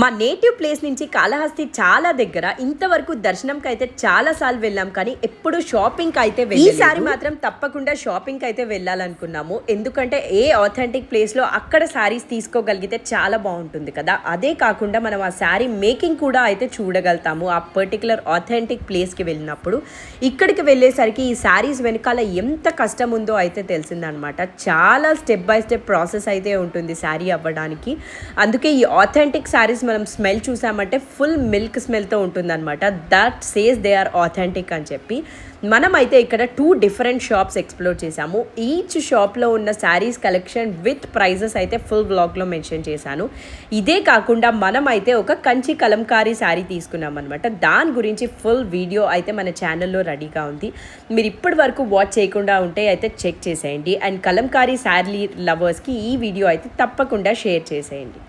మా native place నుంచి కాళహస్తి చాలా దగ్గర. ఇంతవరకు దర్శనంకి అయితే చాలా సార్లు వెళ్ళాం కానీ ఎప్పుడు షాపింగ్ అయితే ఈసారి మాత్రం తప్పకుండా షాపింగ్ అయితే వెళ్ళాలనుకున్నాము. ఎందుకంటే ఏ ఆథెంటిక్ ప్లేస్లో అక్కడ శారీస్ తీసుకోగలిగితే చాలా బాగుంటుంది కదా. అదే కాకుండా మనం ఆ శారీ మేకింగ్ కూడా అయితే చూడగలుగుతాము ఆ పర్టికులర్ ఆథెంటిక్ ప్లేస్కి వెళ్ళినప్పుడు. ఇక్కడికి వెళ్ళేసరికి ఈ శారీస్ వెనకాల ఎంత కష్టం ఉందో అయితే తెలిసిందనమాట. చాలా స్టెప్ బై స్టెప్ ప్రాసెస్ అయితే ఉంటుంది శారీ అవ్వడానికి. అందుకే ఈ ఆథెంటిక్ శారీస్ మనం స్మెల్ చూసామంటే ఫుల్ మిల్క్ స్మెల్తో ఉంటుందన్నమాట. That says they are authentic అని చెప్పి. మనమైతే ఇక్కడ టూ డిఫరెంట్ షాప్స్ ఎక్స్ప్లోర్ చేసాము ఈచ్ షాప్లో ఉన్న శారీస్ కలెక్షన్ విత్ ప్రైజెస్ అయితే ఫుల్ బ్లాగ్లో మెన్షన్ చేశాను. ఇదే కాకుండా మనమైతే ఒక కంచి కలంకారీ శారీ తీసుకున్నాం అనమాట దాని గురించి ఫుల్ వీడియో అయితే మన ఛానల్లో రెడీగా ఉంది. మీరు ఇప్పటి వరకు వాచ్ చేయకుండా ఉంటే అయితే చెక్ చేసేయండి. అండ్ కలంకారీ శారీ లవర్స్కి ఈ వీడియో అయితే తప్పకుండా షేర్ చేసేయండి.